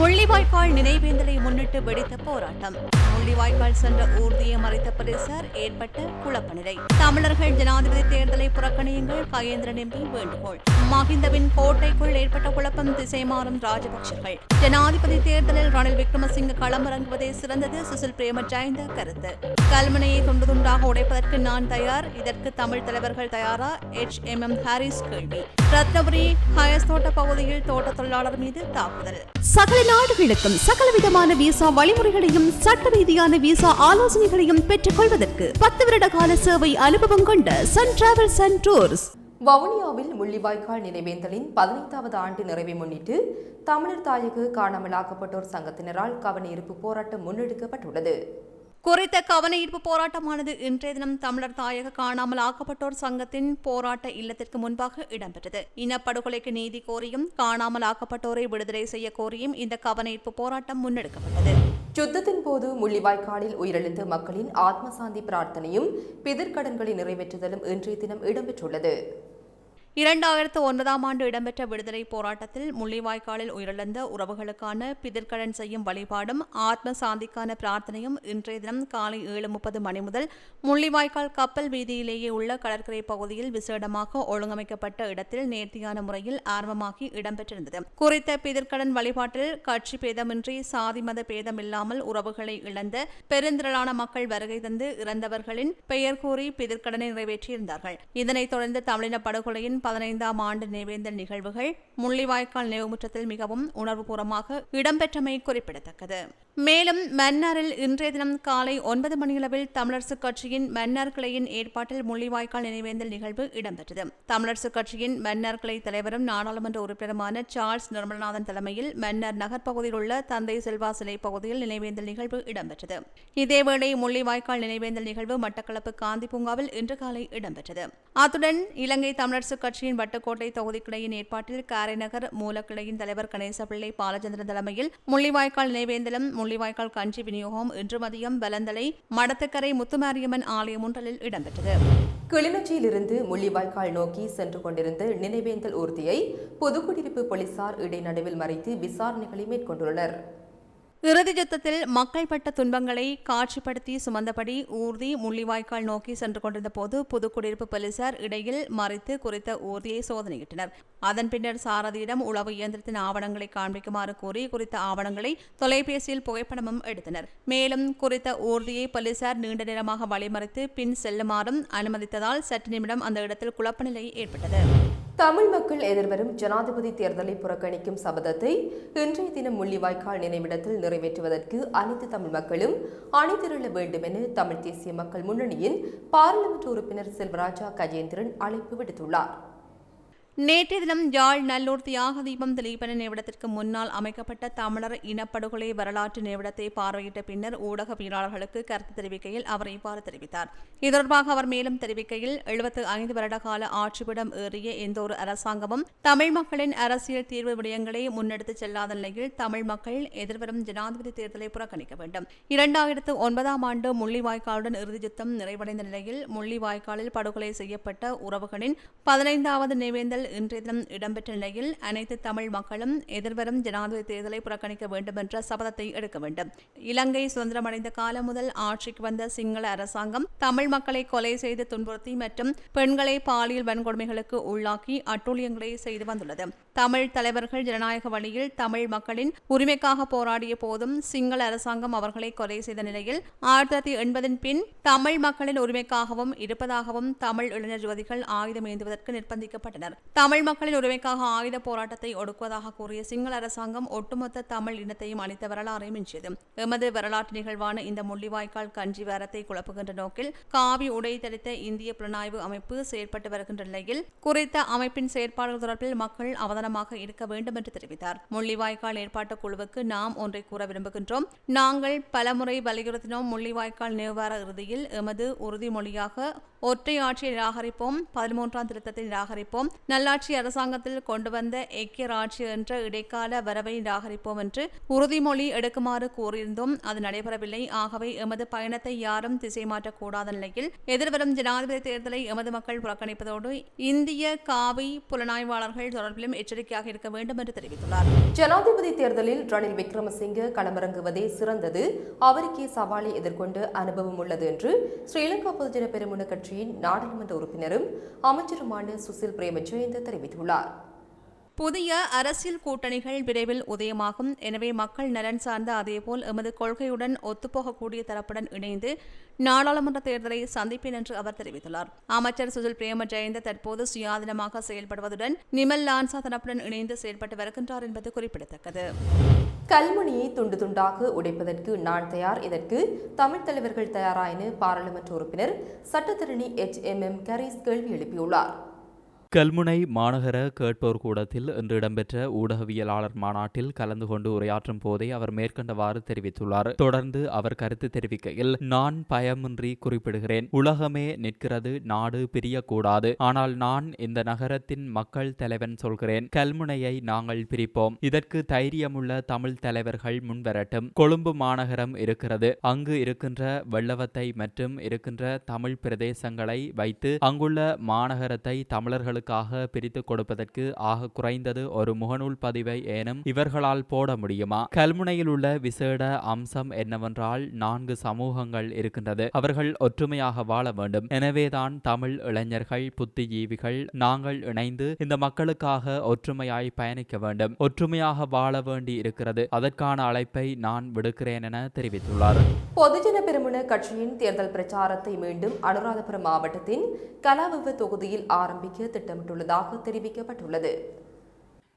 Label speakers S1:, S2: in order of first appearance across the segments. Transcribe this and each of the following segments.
S1: முள்ளிவாய்க்கால் நினைவேந்தலை முன்னிட்டு வெடித்த போராட்டம். முள்ளிவாய்க்கால் சென்ற ஊர்தியை மறைத்த போலீசார் ஏற்பட்ட குழப்ப நிலை தமிழர்கள் ஜனாதிபதி தேர்தலை புறக்கணியுங்கள் கயேந்திரன் எம்பி வேண்டுகோள். மஹிந்தவின் கோட்டைக்குள் ஏற்பட்ட குழப்பம் திசை மாறும் ராஜபக்சர்கள் ஜனாதிபதி தேர்தலில் ரணில் விக்ரமசிங்க களமிறங்குவதே சிறந்தது சுசில் பிரேம ஜெயந்த கருத்து. கல்முனையை துண்டு துண்டாக உடைப்பதற்கு நான் தயார் இதற்கு தமிழ் தலைவர்கள் தயாரா? எச். எம். எம். ஹாரிஸ் கேள்வி. ரத்னபுரி ஹயஸ் தோட்ட பகுதியில் தோட்ட தொழிலாளர் மீது தாக்குதல்.
S2: சகல நாடுகளுக்கும் சகலவிதமான விசா வழிமுறைகளையும் சட்ட ரீதியான விசா ஆலோசனைகளையும் பெற்றுக் கொள்வதற்கு பத்து வருட கால சேவை அனுபவம் கொண்ட சன் டிராவல்ஸ் அண்ட் டூர்ஸ்
S3: வவுனியாவில் முள்ளிவாய்க்கால் நினைவேந்தலின் பதினைந்தாவது ஆண்டு நிறைவை முன்னிட்டு தமிழர் தாயக காணாமலாக்கப்பட்டோர் சங்கத்தினரால் கவனஈர்ப்பு போராட்டம் முன்னெடுக்கப்பட்டுள்ளது.
S1: குறித்த கவன ஈர்ப்பு போராட்டமானது இன்றைய தினம் தமிழர் தாயக காணாமல் ஆக்கப்பட்டோர் சங்கத்தின் போராட்ட இல்லத்திற்கு முன்பாக இடம்பெற்றது. இனப்படுகொலைக்கு நீதி கோரியும் காணாமல் ஆக்கப்பட்டோரை விடுதலை செய்ய கோரியும் இந்த கவன ஈர்ப்பு போராட்டம் முன்னெடுக்கப்பட்டது.
S3: யுத்தத்தின் போது முள்ளிவாய்க்காலில் உயிரிழந்த மக்களின் ஆத்மசாந்தி பிரார்த்தனையும் பிதிர்க்கடன்களை நிறைவேற்றுதலும் இன்றைய தினம் இடம்பெற்றுள்ளது.
S1: இரண்டாயிரத்து ஒன்பதாம் ஆண்டு இடம்பெற்ற விடுதலை போராட்டத்தில் முள்ளிவாய்க்காலில் உயிரிழந்த உறவுகளுக்கான பிதிர்க்கடன் செய்யும் வழிபாடும் ஆத்ம சாந்திக்கான பிரார்த்தனையும் இன்றைய தினம் காலை ஏழு முப்பது மணி முதல் முள்ளிவாய்க்கால் கப்பல் வீதியிலேயே உள்ள கடற்கரை பகுதியில் விசேடமாக ஒழுங்கமைக்கப்பட்ட இடத்தில் நேர்த்தியான முறையில் ஆர்வமாகி இடம்பெற்றிருந்தது. குறித்த பிதிர்க்கடன் வழிபாட்டில் கட்சி பேதமின்றி சாதி மத பேதமில்லாமல் உறவுகளை இழந்த பெருந்திரளான மக்கள் வருகை தந்து இறந்தவர்களின் பெயர் கூறி பிதிர்க்கடனை நிறைவேற்றியிருந்தார்கள். இதனைத் தொடர்ந்து தமிழின படுகொலையின் பதினைந்தாம் ஆண்டு நினைவேந்தல் நிகழ்வுகள் முள்ளிவாய்க்கால் நினைவுமுற்றத்தில் மிகவும் உணர்வுபூர்வமாக இடம்பெற்றமை குறிப்பிடத்தக்கது. மேலும் மன்னாரில் இன்றைய தினம் காலை ஒன்பது மணியளவில் தமிழரசுக் கட்சியின் மன்னார் கிளையின் ஏற்பாட்டில் முள்ளிவாய்க்கால் நினைவேந்தல் நிகழ்வு இடம்பெற்றது. தமிழரசுக் கட்சியின் மன்னார் கிளை தலைவரும் நாடாளுமன்ற உறுப்பினருமான சார்ல்ஸ் நிர்மலநாதன் தலைமையில் மன்னார் நகர்ப்பகுதியில் உள்ள தந்தை செல்வா சிலை பகுதியில் நினைவேந்தல் நிகழ்வு இடம்பெற்றது. இதேவேளை முள்ளிவாய்க்கால் நினைவேந்தல் நிகழ்வு மட்டக்களப்பு காந்தி பூங்காவில் இன்று காலை இடம்பெற்றது. அத்துடன் இலங்கை தமிழரசுக் கட்சியின் வட்டுக்கோட்டை தொகுதி கிளையின் ஏற்பாட்டில் காரைநகர் மூலக்கிளையின் தலைவர் கணேசபிள்ளை பாலச்சந்திரன் தலைமையில் முள்ளிவாய்க்கால் நினைவேந்தலும் முள்ளிவாய்க்கால் கஞ்சி விநியோகம் இன்று மதியம் பலந்தலை மடத்துக்கரை முத்துமாரியம்மன் ஆலயம் ஒன்றலில் இடம்பெற்றது.
S3: கிளிநொச்சியிலிருந்து முள்ளிவாய்க்கால் நோக்கி சென்று கொண்டிருந்த நினைவேந்தல் ஊர்தியை புதுக்குடியிருப்பு போலீசார் இடைநடுவில் மறைத்து விசாரணைகளை மேற்கொண்டுள்ளனர்.
S1: இறுதி யுத்தத்தில் மக்கள் பட்ட துன்பங்களை காட்சிப்படுத்தி சுமந்தபடி ஊர்தி முள்ளிவாய்க்கால் நோக்கி சென்று கொண்டிருந்த போது புதுக்குடியிருப்பு போலீசார் இடையில் மறைத்து குறித்த ஊர்தியை சோதனையிட்டனர். அதன் பின்னர் சாரதியிடம் உளவு இயந்திரத்தின் ஆவணங்களை காண்பிக்குமாறு கூறி குறித்த ஆவணங்களை தொலைபேசியில் புகைப்படமும் எடுத்தனர். மேலும் குறித்த ஊர்தியை போலீசார் நீண்ட நேரமாக வழிமறைத்து பின் செல்லுமாறும் அனுமதித்ததால் சற்று நிமிடம் அந்த இடத்தில் குழப்ப நிலை ஏற்பட்டது.
S3: தமிழ் மக்கள் எதிர்வரும் ஜனாதிபதி தேர்தலை புறக்கணிக்கும் சபதத்தை இன்றைய தினம் முள்ளிவாய்க்கால் நினைவிடத்தில் நிறைவேற்றுவதற்கு அனைத்து தமிழ் மக்களும் அணிதிரள வேண்டும் என தமிழ் தேசிய மக்கள் முன்னணியின் பாராளுமன்ற உறுப்பினர் செல்வராஜா கஜேந்திரன் அழைப்பு விடுத்துள்ளார்.
S1: நேற்றைய தினம் யாழ் நல்லூர் தியாக தீபம் திலீபன நினைவிடத்திற்கு முன்னால் அமைக்கப்பட்ட தமிழர் இனப்படுகொலை வரலாற்று நினைவிடத்தை பார்வையிட்ட பின்னர் ஊடகவியலாளர்களுக்கு கருத்து தெரிவிக்கையில் அவர் இவ்வாறு தெரிவித்தார். இது தொடர்பாக அவர் மேலும் தெரிவிக்கையில் எழுபத்து ஐந்து வருட கால ஆட்சிபிடம் ஏறிய எந்தொரு அரசாங்கமும் தமிழ் மக்களின் அரசியல் தீர்வு விடயங்களை முன்னெடுத்துச் செல்லாத நிலையில் தமிழ் மக்கள் எதிர்வரும் ஜனாதிபதி தேர்தலை புறக்கணிக்க வேண்டும். இரண்டாயிரத்து ஒன்பதாம் ஆண்டு முள்ளிவாய்க்காலுடன் இறுதி யுத்தம் நிறைவடைந்த நிலையில் முள்ளிவாய்க்காலில் படுகொலை செய்யப்பட்ட உறவுகளின் பதினைந்தாவது நினைவேந்தல் இன்றைய தினம் இடம்பெற்ற நிலையில் அனைத்து தமிழ் மக்களும் எதிர்வரும் ஜனாதிபதி தேர்தலை புறக்கணிக்க வேண்டும் என்ற சபதத்தை எடுக்க வேண்டும். இலங்கை சுதந்திரமடைந்த காலம் முதல் ஆட்சிக்கு வந்த சிங்கள அரசாங்கம் தமிழ் மக்களை கொலை செய்து துன்புறுத்தி மற்றும் பெண்களை பாலியல் வன்கொடுமைகளுக்கு உள்ளாக்கி அட்டூழியங்களை செய்து வந்துள்ளது. தமிழ் தலைவர்கள் ஜனநாயக வழியில் தமிழ் மக்களின் உரிமைக்காக போராடிய போதும் சிங்கள அரசாங்கம் அவர்களை கொலை செய்த நிலையில் ஆயிரத்தி தொள்ளாயிரத்தி எண்பதின் பின் தமிழ் மக்களின் உரிமைக்காகவும் இருப்பதாகவும் தமிழ் இளைஞர் யுவதிகள் ஆயுதம் ஏந்துவதற்கு நிர்பந்திக்கப்பட்டனர். தமிழ் மக்களின் உரிமைக்காக ஆயுத போராட்டத்தை ஒடுக்குவதாக கூறிய சிங்கள அரசாங்கம் ஒட்டுமொத்த தமிழ் இனத்தையும் அளித்த வரலாறை மிஞ்சியது. எமது வரலாற்று நிகழ்வான இந்த முள்ளிவாய்க்கால் கஞ்சி வேரத்தை குழப்புகின்ற நோக்கில் காவி உடை தரித்த இந்திய புலனாய்வு அமைப்பு செயற்பட்டு வருகின்ற நிலையில் குறித்த அமைப்பின் செயற்பாடுகள் தொடர்பில் மக்கள் அவதானமாக இருக்க வேண்டும் என்று தெரிவித்தார். முள்ளிவாய்க்கால் ஏற்பாட்டு குழுவுக்கு நாம் ஒன்றை கூற விரும்புகின்றோம். நாங்கள் பலமுறை வலியுறுத்தினோம் முள்ளிவாய்க்கால் நிர்வார இறுதியில் எமது உறுதிமொழியாக ஒற்றை ஆட்சியை நிராகரிப்போம் பதிமூன்றாம் திருத்தத்தை நிராகரிப்போம் நல்லாட்சி அரசாங்கத்தில் கொண்டு வந்த ஏக்கியர் ஆட்சி என்ற இடைக்கால வரவை நிராகரிப்போம் என்று உறுதிமொழி எடுக்குமாறு கூறியிருந்தோம். அது நடைபெறவில்லை. ஆகவே எமது பயணத்தை யாரும் திசை மாற்றக்கூடாத நிலையில் எதிர்வரும் ஜனாதிபதி தேர்தலை எமது மக்கள் புறக்கணிப்பதோடு இந்திய காவி புலனாய்வாளர்கள் தொடர்பிலும் எச்சரிக்கையாக இருக்க வேண்டும் என்று தெரிவித்துள்ளார்.
S3: ஜனாதிபதி தேர்தலில் ரணில் விக்ரமசிங்க களமிறங்குவதே சிறந்தது. அவருக்கே சவாலை எதிர்கொண்டு அனுபவம் உள்ளது என்று ஸ்ரீலங்கா பொதுஜன பெருமுன கட்சியின் நாடாளுமன்ற உறுப்பினரும் அமைச்சருமான சுசில் பிரேமஜெயந்த தெரிவித்துள்ளார்.
S1: புதிய அரசியல் கூட்டணிகள் விரைவில் உதயமாகும். எனவே மக்கள் நலன் சார்ந்த அதேபோல் எமது கொள்கையுடன் ஒத்துப்போகக்கூடிய தரப்புடன் இணைந்து நாடாளுமன்ற தேர்தலை சந்திப்பேன் என்று அவர் தெரிவித்துள்ளார். அமைச்சர் சுசில் பிரேம ஜெயந்த தற்போது சுயாதீனமாக செயல்படுவதுடன் நிமல் லான்சா தரப்புடன் இணைந்து செயல்பட்டு வருகின்றார் என்பது குறிப்பிடத்தக்கது.
S3: கல்முனையை துண்டு துண்டாக உடைப்பதற்கு நான் தயார். இதற்கு தமிழ் தலைவர்கள் தயாரா என பாராளுமன்ற உறுப்பினர் சட்டத்தரணி எச் எம் எம் கரீஸ் கேள்வி எழுப்பியுள்ளார்.
S4: கல்முனை மாநகர கேட்போர் கூடத்தில் இன்று இடம்பெற்ற ஊடகவியலாளர் மாநாட்டில் கலந்து கொண்டு உரையாற்றும் போதே அவர் மேற்கண்டவாறு தெரிவித்துள்ளார். தொடர்ந்து அவர் கருத்து தெரிவிக்கையில் நான் பயமின்றி குறிப்பிடுகிறேன். உலகமே நிற்கிறது நாடு பிரியக்கூடாது. ஆனால் நான் இந்த நகரத்தின் மக்கள் தலைவன் சொல்கிறேன். கல்முனையை நாங்கள் பிரிப்போம். இதற்கு தைரியமுள்ள தமிழ் தலைவர்கள் முன்வரட்டும். கொழும்பு மாநகரம் இருக்கிறது. அங்கு இருக்கின்ற வெள்ளவத்தை மற்றும் இருக்கின்ற தமிழ் பிரதேசங்களை வைத்து அங்குள்ள மாநகரத்தை தமிழர்களுக்காக பிரித்து கொடுப்பதற்கு ஆக குறைந்தது ஒரு முகநூல் பதிவை ஏனும் இவர்களால் போட முடியுமா? கல்முனையில் உள்ள விசேட அம்சம் என்னவென்றால் நான்கு சமூகங்கள் இருக்கின்றது. அவர்கள் ஒற்றுமையாக வாழ வேண்டும். எனவேதான் தமிழ் இளைஞர்கள் புத்திஜீவிகள் நாங்கள் இணைந்து இந்த மக்களுக்காக ஒற்றுமையாய் பயணிக்க வேண்டும். ஒற்றுமையாக வாழ வேண்டி இருக்கிறது அதற்கான அழைப்பை நான் விடுக்கிறேன் என தெரிவித்துள்ளார்.
S3: பொதுஜன பெருமுன கட்சியின் தேர்தல் பிரச்சாரத்தை மீண்டும் அனுராதபுரம் மாவட்டத்தின் கலாவிவ தொகுதியில் ஆரம்பிக்க திட்டமிட்டுள்ளதாக தெரிவிக்கப்பட்டுள்ளது.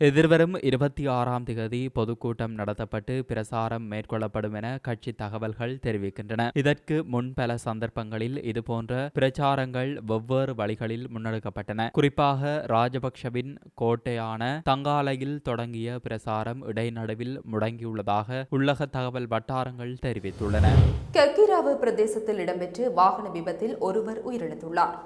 S4: எதிர்வரும் இருபத்தி ஆறாம் திகதி பொதுக்கூட்டம் நடத்தப்பட்டு பிரசாரம் மேற்கொள்ளப்படும் என கட்சி தகவல்கள் தெரிவிக்கின்றன. இதற்கு முன் பல சந்தர்ப்பங்களில் இதுபோன்ற பிரச்சாரங்கள் வெவ்வேறு வழிகளில் முன்னெடுக்கப்பட்டன. குறிப்பாக ராஜபக்ஷவின் கோட்டையான தங்காலையில் தொடங்கிய பிரசாரம் இடைநடுவில் முடங்கியுள்ளதாக உள்ளக தகவல் வட்டாரங்கள் தெரிவித்துள்ளன.
S3: கக்கிராவு பிரதேசத்தில் இடம்பெற்ற வாகன விபத்தில் ஒருவர் உயிரிழந்துள்ளார்.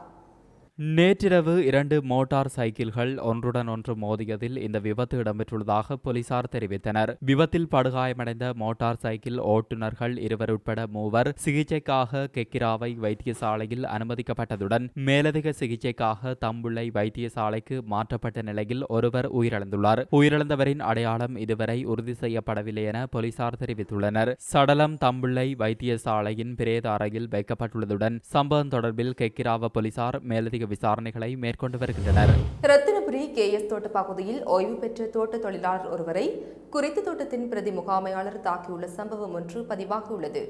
S4: நேற்றிரவு இரண்டு மோட்டார் சைக்கிள்கள் ஒன்றுடன் ஒன்று மோதியதில் இந்த விபத்து இடம்பெற்றுள்ளதாக போலீசார் தெரிவித்தனர். விபத்தில் படுகாயமடைந்த மோட்டார் சைக்கிள் ஓட்டுநர்கள் இருவர் உட்பட மூவர் சிகிச்சைக்காக கெக்கிராவை வைத்தியசாலையில் அனுமதிக்கப்பட்டதுடன் மேலதிக சிகிச்சைக்காக தம்புள்ளை வைத்தியசாலைக்கு மாற்றப்பட்ட நிலையில் ஒருவர் உயிரிழந்துள்ளார். உயிரிழந்தவரின் அடையாளம் இதுவரை உறுதி செய்யப்படவில்லை என போலீசார் தெரிவித்துள்ளனர். சடலம் தம்புள்ளை வைத்தியசாலையின் பிரேத அறையில் வைக்கப்பட்டுள்ளதுடன் சம்பவம் தொடர்பில் கெக்கிராவ போலீசார் மேலதிக விசாரணைகளை மேற்கொண்டு வருகின்றனர்.
S3: ரத்தினபுரி கே எஸ் தோட்ட பகுதியில் ஓய்வு பெற்ற தோட்ட தொழிலாளர் ஒருவரை குறித்த தோட்டத்தின் பிரதி முகாமையாளர் தாக்கியுள்ள சம்பவம் ஒன்று பதிவாகியுள்ளது.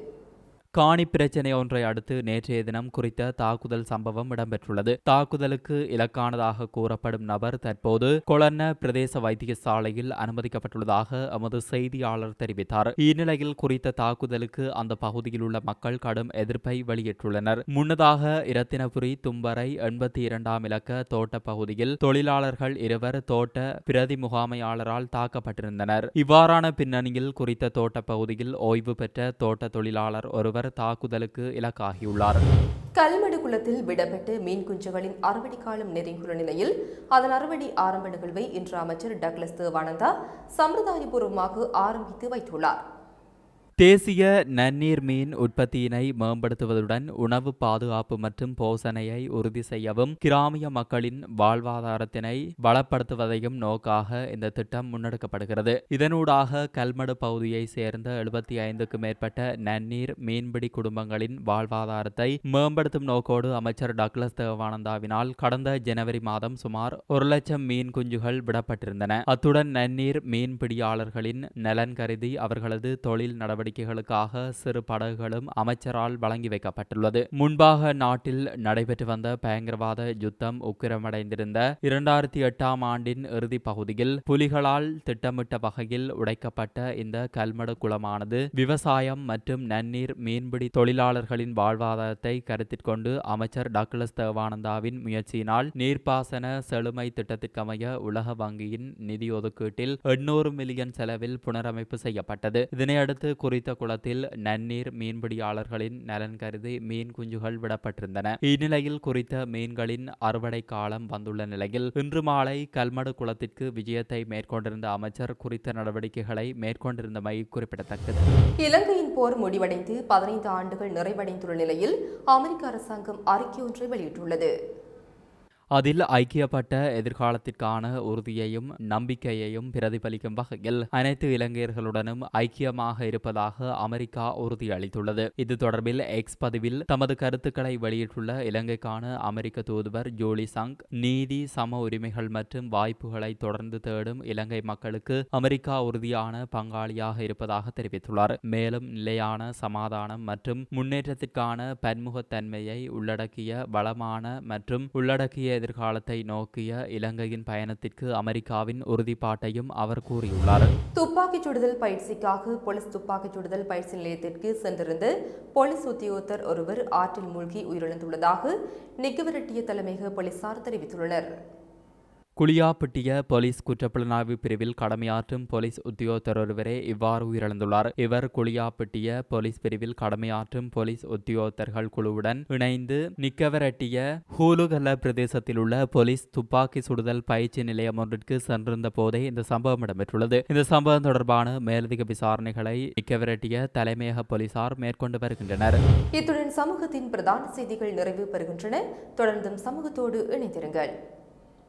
S4: காணி பிரச்சினை ஒன்றை அடுத்து நேற்றைய தினம் குறித்த தாக்குதல் சம்பவம் இடம்பெற்றுள்ளது. தாக்குதலுக்கு இலக்கானதாக கூறப்படும் நபர் தற்போது கொளன்ன பிரதேச வைத்தியசாலையில் அனுமதிக்கப்பட்டுள்ளதாக எமது செய்தியாளர் தெரிவித்தார். இந்நிலையில் குறித்த தாக்குதலுக்கு அந்த பகுதியில் உள்ள மக்கள் கடும் எதிர்ப்பை வெளியிட்டுள்ளனர். முன்னதாக இரத்தினபுரி தும்பரை எண்பத்தி இரண்டாம் இலக்க தோட்ட பகுதியில் தொழிலாளர்கள் இருவர் தோட்ட பிரதி முகாமையாளரால் தாக்கப்பட்டிருந்தனர். இவ்வாறான பின்னணியில் குறித்த தோட்ட பகுதியில் ஓய்வு பெற்ற தோட்ட தொழிலாளர் ஒருவர் தாக்குதலுக்கு இலக்காகியுள்ளார்.
S3: கல்மடு குளத்தில் விடப்பட்டு மீன் குஞ்சுகளின் அறுவடை காலம் நெருங்கியுள்ள நிலையில் அதன் அறுவடை ஆரம்ப நிகழ்வை இன்று அமைச்சர் டக்ளஸ் தேவானந்தா சம்பிரதாயபூர்வமாக ஆரம்பித்து வைத்துள்ளார்.
S4: தேசிய நன்னீர் மீன் உற்பத்தியினை மேம்படுத்துவதுடன் உணவு பாதுகாப்பு மற்றும் போசணையை உறுதி செய்யவும் கிராமிய மக்களின் வாழ்வாதாரத்தினை வளப்படுத்துவதையும் நோக்காக இந்த திட்டம் முன்னெடுக்கப்படுகிறது. இதனூடாக கல்மடு பகுதியை சேர்ந்த எழுபத்தி ஐந்துக்கும் மேற்பட்ட நன்னீர் மீன்பிடி குடும்பங்களின் வாழ்வாதாரத்தை மேம்படுத்தும் நோக்கோடு அமைச்சர் டக்ளஸ் தேவானந்தாவினால் கடந்த ஜனவரி மாதம் சுமார் ஒரு லட்சம் மீன் குஞ்சுகள் விடப்பட்டிருந்தன. அத்துடன் நன்னீர் மீன்பிடியாளர்களின் நலன் கருதி அவர்களது தொழில் நடவடிக்கை நடவடிக்கைகளுக்காக சிறு படகுகளும் அமைச்சரால் வழங்கி வைக்கப்பட்டுள்ளது. முன்பாக நாட்டில் நடைபெற்று வந்த பயங்கரவாத யுத்தம் உக்கிரமடைந்திருந்த இரண்டாயிரத்தி எட்டாம் ஆண்டின் இறுதி பகுதியில் புலிகளால் திட்டமிட்ட வகையில் உடைக்கப்பட்ட இந்த கல்மடு குளமானது விவசாயம் மற்றும் நன்னீர் மீன்பிடி தொழிலாளர்களின் வாழ்வாதாரத்தை கருத்தில் கொண்டு அமைச்சர் டக்ளஸ் தேவானந்தாவின் முயற்சியினால் நீர்ப்பாசன செழுமை திட்டத்திற்கமைய உலக வங்கியின் நிதி ஒதுக்கீட்டில் எண்ணூறு மில்லியன் செலவில் புனரமைப்பு செய்யப்பட்டது. இதனையடுத்து குறித்த குளத்தில் நன்னீர் மீன்பிடியாளர்களின் நலன் கருதி மீன் குஞ்சுகள் விடப்பட்டிருந்தன. இந்நிலையில் குறித்த மீன்களின் அறுவடை காலம் வந்துள்ள நிலையில் இன்று மாலை கல்மடு குளத்திற்கு விஜயத்தை மேற்கொண்டிருந்த அமைச்சர் குறித்த நடவடிக்கைகளை மேற்கொண்டிருந்தமை குறிப்பிடத்தக்கது.
S3: இலங்கையின் போர் முடிவடைந்து பதினைந்து ஆண்டுகள் நிறைவடைந்துள்ள நிலையில் அமெரிக்க அரசாங்கம் அறிக்கை ஒன்றை வெளியிட்டுள்ளது.
S4: அதில் ஐக்கியப்பட்ட எதிர்காலத்திற்கான உறுதியையும் நம்பிக்கையையும் பிரதிபலிக்கும் வகையில் அனைத்து இலங்கையர்களுடனும் ஐக்கியமாக இருப்பதாக அமெரிக்கா உறுதியளித்துள்ளது. இது தொடர்பில் எக்ஸ் பதிவில் தமது கருத்துக்களை வெளியிட்டுள்ள இலங்கைக்கான அமெரிக்க தூதுவர் ஜோலி சங் நீதி சம உரிமைகள் மற்றும் வாய்ப்புகளை தொடர்ந்து தேடும் இலங்கை மக்களுக்கு அமெரிக்கா உறுதியான பங்காளியாக இருப்பதாக தெரிவித்துள்ளார். மேலும் நிலையான சமாதானம் மற்றும் முன்னேற்றத்திற்கான பன்முகத்தன்மையை உள்ளடக்கிய வளமான மற்றும் உள்ளடக்கிய எதிர்காலத்தை நோக்கிய இலங்கையின் பயணத்திற்கு அமெரிக்காவின் உறுதிப்பாட்டையும் அவர் கூறியுள்ளார்.
S3: துப்பாக்கிச் சுடுதல் பயிற்சிக்காக போலீஸ் துப்பாக்கிச் சுடுதல் பயிற்சி நிலையத்திற்கு சென்றிருந்த போலீஸ் உத்தியோகத்தர் ஒருவர் ஆற்றில் மூழ்கி உயிரிழந்துள்ளதாக நிக்கவரட்டிய தலைமையக போலீசார் தெரிவித்துள்ளனர்.
S4: குளியாப்பட்டிய போலீஸ் குற்றப்புலனாய்வு பிரிவில் கடமையாற்றும் போலீஸ் உத்தியோகத்தர் ஒருவரே இவ்வாறு உயிரிழந்துள்ளார். இவர் குளியாப்பட்டிய போலீஸ் பிரிவில் கடமையாற்றும் போலீஸ் உத்தியோகத்தர்கள் குழுவுடன் இணைந்து நிக்கவரட்டிய ஹூலுகல்ல பிரதேசத்தில் உள்ள போலீஸ் துப்பாக்கி சுடுதல் பயிற்சி நிலையம் ஒன்றிற்கு சென்றிருந்த போதே இந்த சம்பவம் இடம்பெற்றுள்ளது. இந்த சம்பவம் தொடர்பான மேலதிக விசாரணைகளை நிக்கவரட்டிய தலைமையக போலீசார் மேற்கொண்டு வருகின்றனர்.
S3: இத்துடன் சமூகத்தின் பிரதான செய்திகள் நிறைவு பெறுகின்றன. தொடர்ந்தும் சமூகத்தோடு இணைந்திருங்கள்.